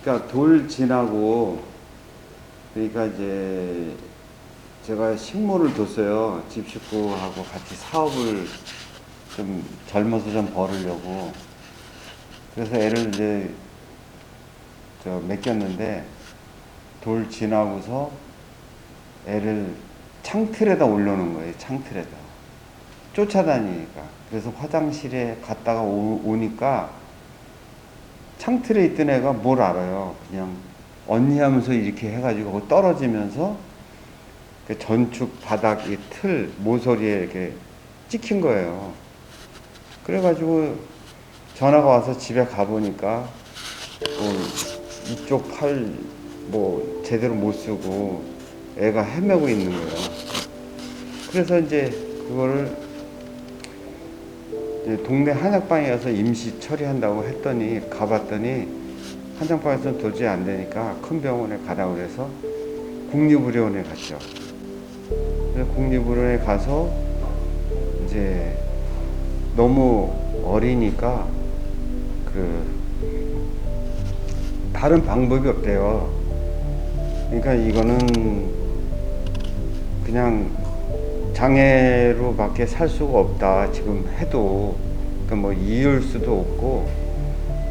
30, 그러니까 돌 지나고, 그러니까 이제 제가 식모를 뒀어요. 집 식구하고 같이 사업을 좀 젊어서 좀 벌으려고. 그래서 애를 이제 저 맡겼는데 돌 지나고서 애를 창틀에다 올려놓은 거예요. 창틀에다. 쫓아다니니까. 그래서 화장실에 갔다가 오, 오니까 창틀에 있던 애가 뭘 알아요. 그냥 언니 하면서 이렇게 해가지고 떨어지면서 그 전축 바닥 이틀 모서리에 이렇게 찍힌 거예요. 그래가지고 전화가 와서 집에 가보니까 뭐 이쪽 팔 뭐 제대로 못 쓰고 애가 헤매고 있는 거예요. 그래서 이제 그거를 동네 한약방에 가서 임시 처리한다고 했더니 가봤더니 한약방에서는 도저히 안 되니까 큰 병원에 가라고 그래서 국립의료원에 갔죠. 국립의료원에 가서 이제 너무 어리니까 그 다른 방법이 없대요. 그러니까 이거는 그냥 장애로밖에 살 수가 없다. 지금 해도 그러니까 뭐 이을 수도 없고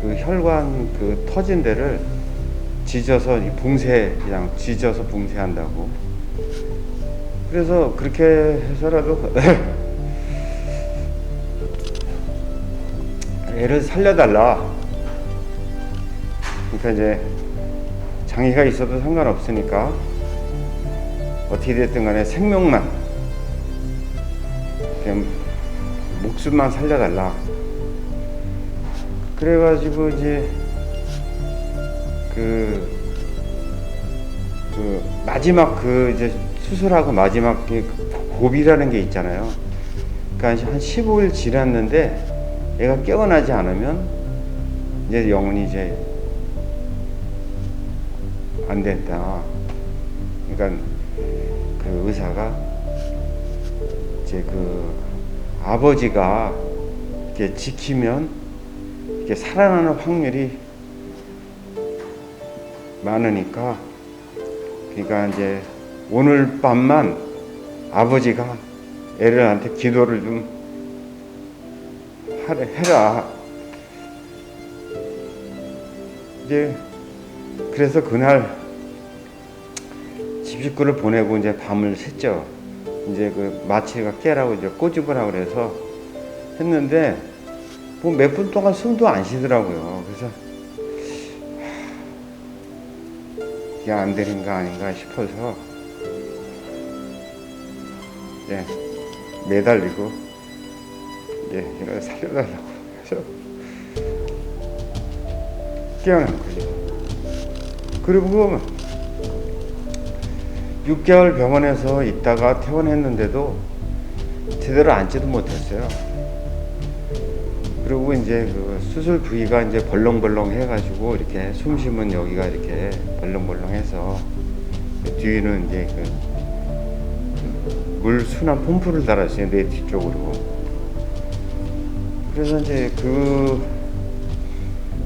그 혈관 그 터진 데를 지져서 이 붕세 그냥 지져서 붕세한다고. 그래서 그렇게 해서라도 애를 살려달라. 그러니까 이제 장애가 있어도 상관없으니까 어떻게 됐든 간에 생명만 그냥 목숨만 살려달라. 그래가지고 이제 그, 그 마지막 그 이제 수술하고 마지막 그 고비라는 게 있잖아요. 그러니까 한 15일 지났는데 얘가 깨어나지 않으면 이제 영혼이 이제 안 된다. 그러니까 그 의사가 이제 그 아버지가 이렇게 지키면 이렇게 살아나는 확률이 많으니까 그러니까 이제 오늘 밤만 아버지가 애들한테 기도를 좀 하래- 해라. 이제 그래서 그날 집 식구를 보내고 이제 밤을 샜죠. 이제 그 마취가 깨라고 이제 꼬집으라고 그래서 했는데 뭐 몇 분 동안 숨도 안 쉬더라고요. 그래서 하, 이게 안 되는 거 아닌가 싶어서 이제 매달리고 이제 이걸 살려달라고 해서 깨어난 거죠. 그리고 6개월 병원에서 있다가 퇴원했는데도 제대로 앉지도 못했어요. 그리고 이제 그 수술 부위가 이제 벌렁벌렁 해가지고 이렇게 숨 쉬면 여기가 이렇게 벌렁벌렁해서 뒤에는 이제 그 물 순환 펌프를 달았어요 내 뒤쪽으로. 그래서 이제 그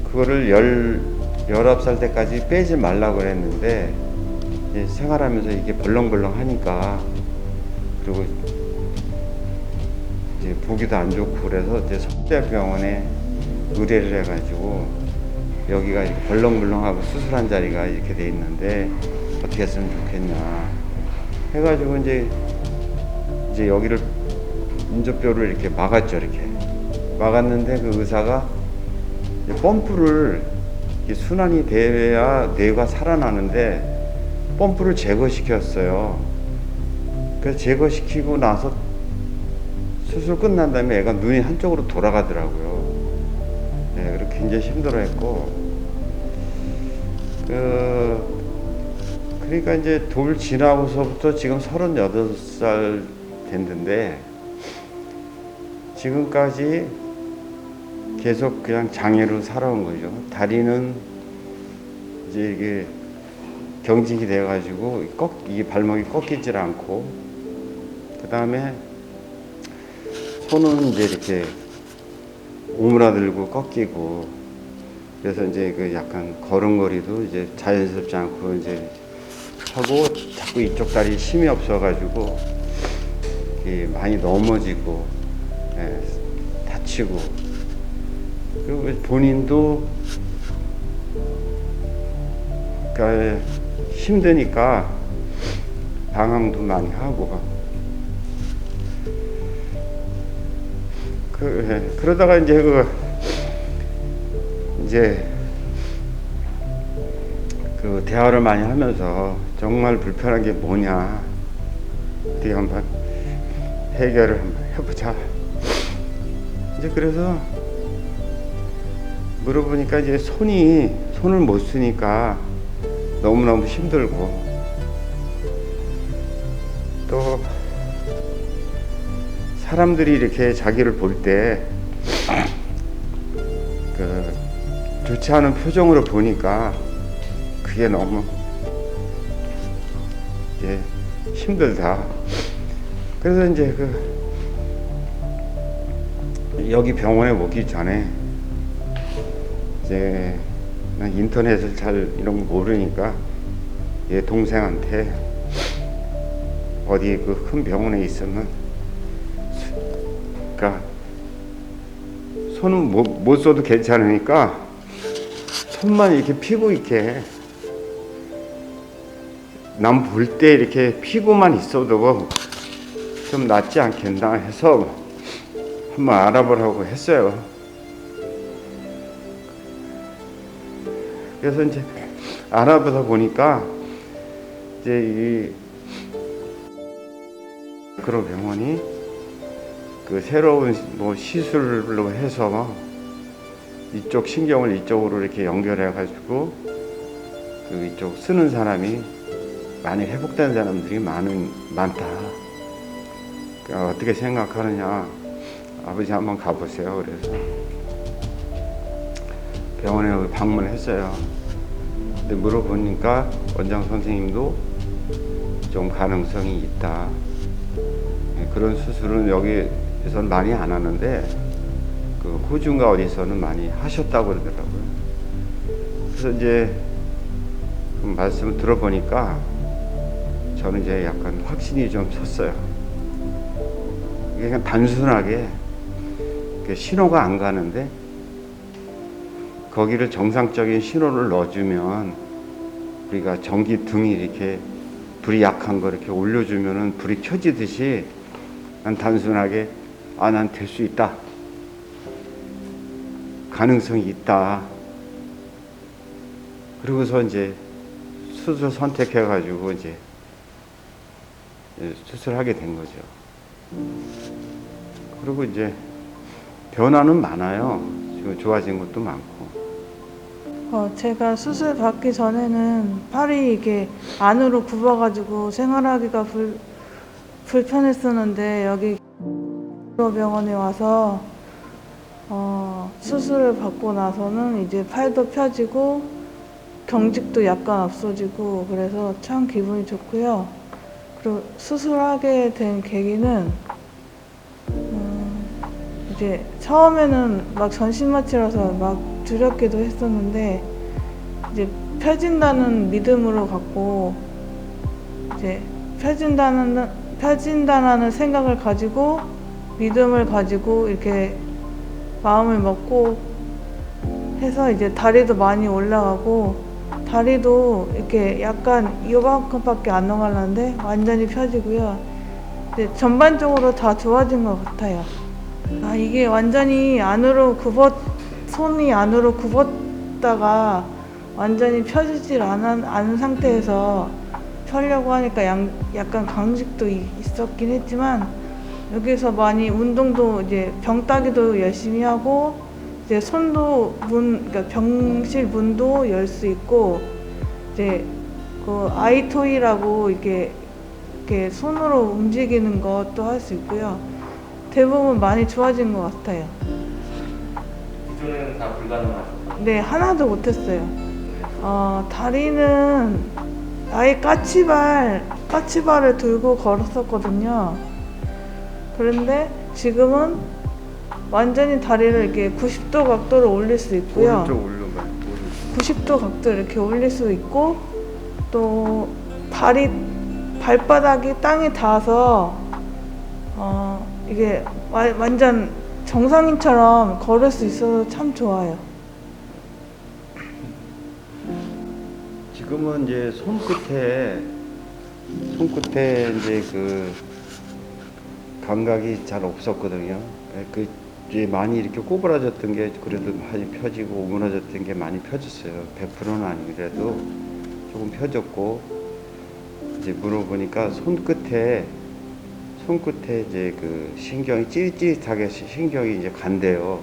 그거를 열 19살 때까지 빼지 말라고 그랬는데 생활하면서 이게 벌렁벌렁 하니까. 그리고 이제 보기도 안 좋고 그래서 이제 서울대병원에 의뢰를 해가지고 여기가 이렇게 벌렁벌렁하고 수술한 자리가 이렇게 돼 있는데 어떻게 했으면 좋겠냐. 해가지고 이제 이제 여기를 인접뼈를 이렇게 막았죠 이렇게. 막았는데 그 의사가 펌프를 순환이 돼야 뇌가 살아나는데 펌프를 제거시켰어요. 그래서 제거시키고 나서 수술 끝난 다음에 애가 눈이 한쪽으로 돌아가더라고요. 네, 그렇게 굉장히 힘들어했고, 그, 그러니까 이제 돌 지나고서부터 지금 38살 됐는데, 지금까지 계속 그냥 장애로 살아온 거죠. 다리는 이제 이게 경직이 돼가지고 꺾 이게 발목이 꺾이질 않고 그 다음에 손은 이제 이렇게 오므라들고 꺾이고 그래서 이제 그 약간 걸음걸이도 이제 자연스럽지 않고 이제 하고 자꾸 이쪽 다리 힘이 없어가지고 이 많이 넘어지고 예, 다치고. 그리고 본인도 그러니까 힘드니까 방황도 많이 하고. 그 예, 그러다가 이제 그 이제 그 대화를 많이 하면서 정말 불편한 게 뭐냐. 어떻게 한번 해결을 한번 해보자. 이제 그래서 물어보니까 이제 손이 손을 못 쓰니까 너무너무 힘들고 또 사람들이 이렇게 자기를 볼 때 그 좋지 않은 표정으로 보니까 그게 너무 이제 힘들다. 그래서 이제 그 여기 병원에 오기 전에 이제 난 인터넷을 잘 이런 거 모르니까 얘 동생한테 어디 그 큰 병원에 있으면 수- 그러니까 손은 못, 못 써도 괜찮으니까 손만 이렇게 피고 있게 남 볼 때 이렇게 피고만 있어도 좀 낫지 않겠나 해서 한번 알아보라고 했어요. 그래서 이제 알아보다 보니까 이제 이 그런 병원이 그 새로운 뭐 시술로 해서 이쪽 신경을 이쪽으로 이렇게 연결해 가지고 그 이쪽 쓰는 사람이 많이 회복된 사람들이 많은 많다. 그러니까 어떻게 생각하느냐 아버지 한번 가보세요. 그래서 병원에 방문했어요. 근데 물어보니까 원장 선생님도 좀 가능성이 있다. 예, 그런 수술은 여기에서는 많이 안 하는데 그 호주인가 어디서는 많이 하셨다고 그러더라고요. 그래서 이제 그 말씀을 들어보니까 저는 이제 약간 확신이 좀 섰어요. 그냥 단순하게 신호가 안 가는데 거기를 정상적인 신호를 넣어주면 우리가 전기 등이 이렇게 불이 약한 거 이렇게 올려주면은 불이 켜지듯이 난 단순하게 아 난 될 수 있다. 가능성이 있다. 그리고서 이제 수술 선택해 가지고 이제 예, 수술하게 된 거죠. 그리고 이제 변화는 많아요. 지금 좋아진 것도 많고 어, 제가 수술 받기 전에는 팔이 이게 안으로 굽어가지고 생활하기가 불, 불편했었는데 여기 병원에 와서 어, 수술을 받고 나서는 이제 팔도 펴지고 경직도 약간 없어지고 그래서 참 기분이 좋고요. 그리고 수술하게 된 계기는 음, 이제 처음에는 막 전신 마취라서 막 두렵기도 했었는데 이제 펴진다는 믿음으로 갖고 이제 펴진다는 펴진다라는 생각을 가지고 믿음을 가지고 이렇게 마음을 먹고 해서 이제 다리도 많이 올라가고 다리도 이렇게 약간 이만큼밖에 안 넘어가는데 완전히 펴지고요. 이제 전반적으로 다 좋아진 것 같아요. 아 이게 완전히 안으로 굽었 손이 안으로 굽었다가 완전히 펴지질 않은, 않은 상태에서 펴려고 하니까 양, 약간 강직도 이- 있었긴 했지만 여기서 많이 운동도 이제 병 따기도 열심히 하고 이제 손도 문 그러니까 병실 문도 열 수 있고 이제 그 아이토이라고 이렇게 이렇게 손으로 움직이는 것도 할 수 있고요. 대부분 많이 좋아진 것 같아요. 기존에는 다 불가능하셨고 네, 하나도 못했어요. 어, 다리는 아예 까치발, 까치발을 들고 걸었었거든요. 그런데 지금은 완전히 다리를 이렇게 90도 각도로 올릴 수 있고요. 오른쪽 올려봐 90도 각도 이렇게 올릴 수 있고 또 발이 발바닥이 땅에 닿아서 어, 이게 와- 완전 정상인처럼 걸을 수 있어서 참 좋아요. 지금은 이제 손끝에 손끝에 이제 그 감각이 잘 없었거든요. 예, 그 이제 많이 이렇게 꼬부라졌던 게 그래도 많이 펴지고 오므라졌던 게 많이 펴졌어요. 100%는 아니더라도 조금 펴졌고 이제 물어보니까 손끝에 손끝에 이제 그 신경이 찌릿찌릿하게 시- 신경이 이제 간대요.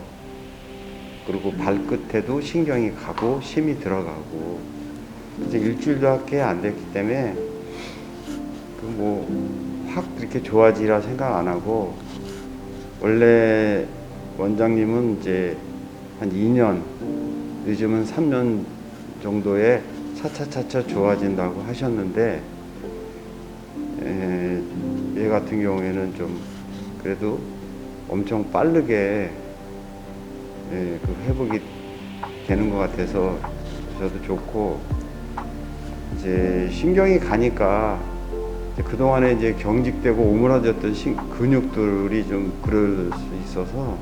그리고 발끝에도 신경이 가고 힘이 들어가고 이제 일주일도밖에 안 됐기 때문에 그 뭐 확 그렇게 좋아지라 생각 안 하고 원래 원장님은 이제 한 2년 늦으면 3년 정도에 차차차차 좋아진다고 하셨는데 에, 얘 같은 경우에는 좀 그래도 엄청 빠르게 예, 그 회복이 되는 것 같아서 저도 좋고 이제 신경이 가니까 이제 그동안에 이제 경직되고 오므라졌던 신- 근육들이 좀 그럴 수 있어서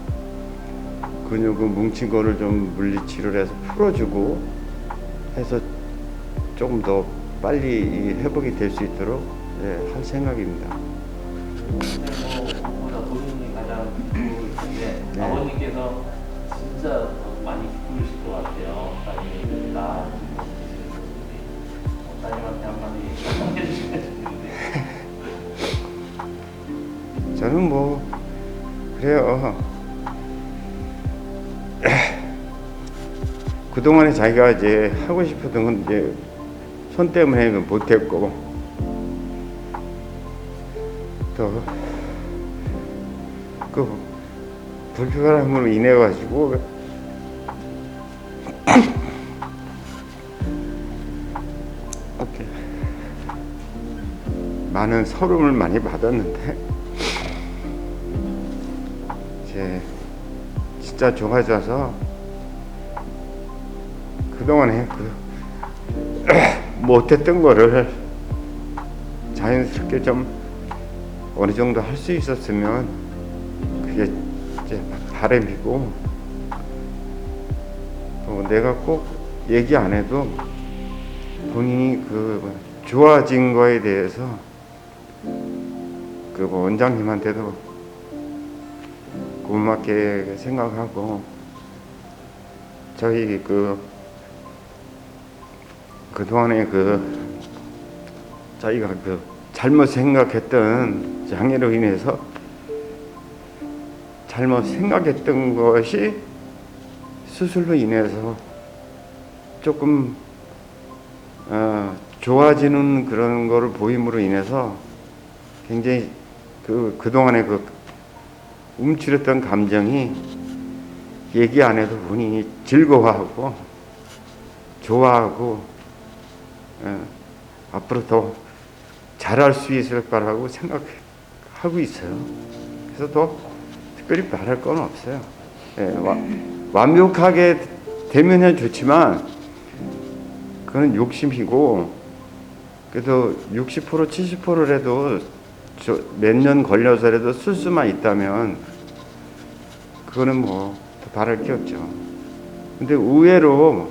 근육은 뭉친 거를 좀 물리치료를 해서 풀어주고 해서 조금 더 빨리 이 회복이 될 수 있도록 예, 할 생각입니다. 뭐 본인이 가장 기쁘고 있는데 네. 아버님께서 진짜 더 많이 기쁘실 것 같아요. 따님이 나 따님한테 한마디 저는 뭐 그래요. 그동안에 자기가 이제 하고 싶었던 건 이제 손 때문에 못했고 또 그 불편함으로 인해 가지고 많은 서름을 많이 받았는데 이제 진짜 좋아져서 그동안에 그 못했던 거를 자연스럽게 좀 어느 정도 할 수 있었으면 그게 이제 바람이고 또 내가 꼭 얘기 안 해도 본인이 그 좋아진 거에 대해서 그 원장님한테도 고맙게 생각하고 저희 그 그동안에 그 저희가 그 잘못 생각했던 장애로 인해서 잘못 생각했던 것이 수술로 인해서 조금 어, 좋아지는 그런 거를 보임으로 인해서 굉장히 그 그동안에 그 움츠렸던 감정이 얘기 안 해도 본인이 즐거워하고 좋아하고 예, 앞으로 더 잘할 수 있을 거라고 생각 하고 있어요. 그래서 더 특별히 말할 건 없어요. 예, 와- 완벽하게 되면 좋지만 그건 욕심이고 그래도 60% 70%라도 몇 년 걸려서라도 쓸 수만 있다면 그거는 뭐 더 바랄 게 없죠. 근데 의외로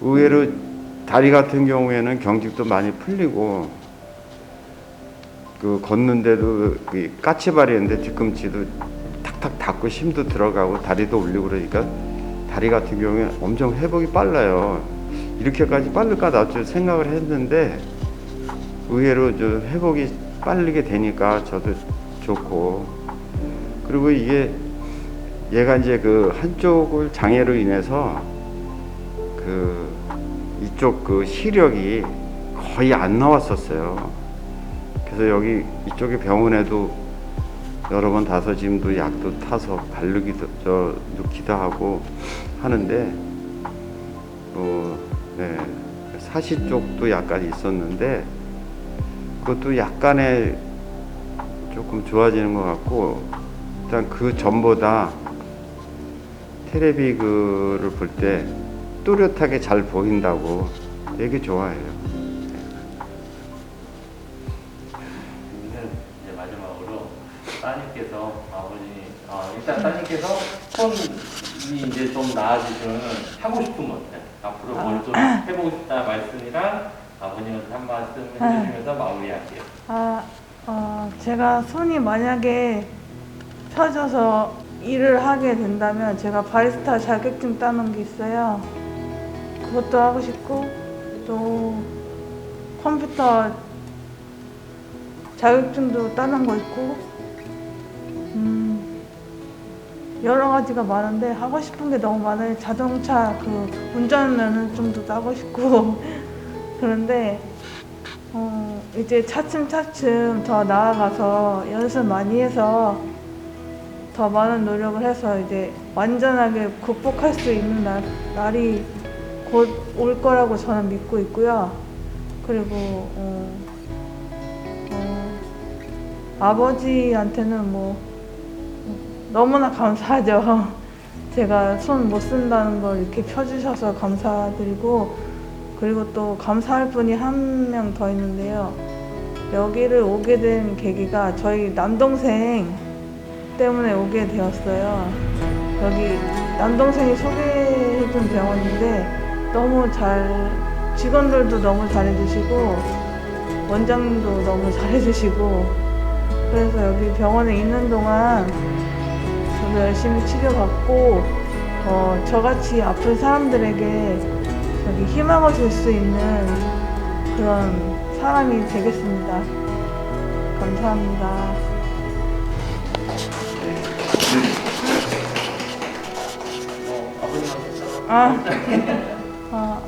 의외로 다리 같은 경우에는 경직도 많이 풀리고 그 걷는데도 그 까치발이었는데 뒤꿈치도 탁탁 닿고 힘도 들어가고 다리도 올리고 그러니까 다리 같은 경우에 엄청 회복이 빨라요. 이렇게까지 빠를까 나도 생각을 했는데 의외로 저 회복이 빠르게 되니까 저도 좋고 그리고 이게 얘가 이제 그 한쪽을 장애로 인해서 그 이쪽 그 시력이 거의 안 나왔었어요. 그래서 여기 이쪽에 병원에도 여러 번 다섯짐도 약도 타서 바르기도 저 넣기도 하고 하는데 뭐 네, 사시 쪽도 약간 있었는데 그것도 약간의 조금 좋아지는 것 같고 일단 그 전보다 테레비 그를 볼때 또렷하게 잘 보인다고 되게 좋아해요. 일단 따님께서 손이 이제 좀 나아지시면 하고 싶은 것들 앞으로 뭘 좀 해보고 싶다 말씀이랑 아버님한테 한 말씀 해주시면서 마무리할게요. 아, 어, 제가 손이 만약에 펴져서 일을 하게 된다면 제가 바리스타 자격증 따는 게 있어요. 그것도 하고 싶고 또 컴퓨터 자격증도 따는 거 있고 음, 여러 가지가 많은데 하고 싶은 게 너무 많아요. 자동차 그 운전 면허증도 따고 싶고 그런데 어, 이제 차츰차츰 더 나아가서 연습 많이 해서 더 많은 노력을 해서 이제 완전하게 극복할 수 있는 날, 날이 곧 올 거라고 저는 믿고 있고요. 그리고 어, 어, 아버지한테는 뭐 너무나 감사하죠. 제가 손 못 쓴다는 걸 이렇게 펴주셔서 감사드리고 그리고 또 감사할 분이 한 명 더 있는데요. 여기를 오게 된 계기가 저희 남동생 때문에 오게 되었어요. 여기 남동생이 소개해준 병원인데 너무 잘 직원들도 너무 잘해주시고 원장님도 너무 잘해주시고 그래서 여기 병원에 있는 동안 저도 열심히 치료받고 어, 저같이 아픈 사람들에게 저기 희망을 줄 수 있는 그런 사람이 되겠습니다. 감사합니다. 아, 아,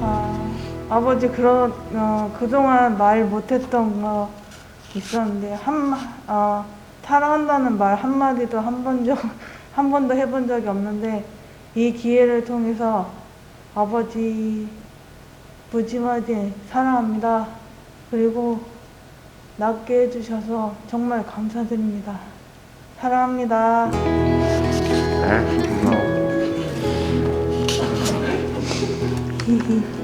아, 아버지 그런 어, 그동안 말 못했던 거 있었는데 한 어, 사랑한다는 말 한마디도 한 번 적, 한 번도 해본 적이 없는데 이 기회를 통해서 아버지 무지하게 사랑합니다. 그리고 낫게 해주셔서 정말 감사드립니다. 사랑합니다. 네, 고마워. 히히.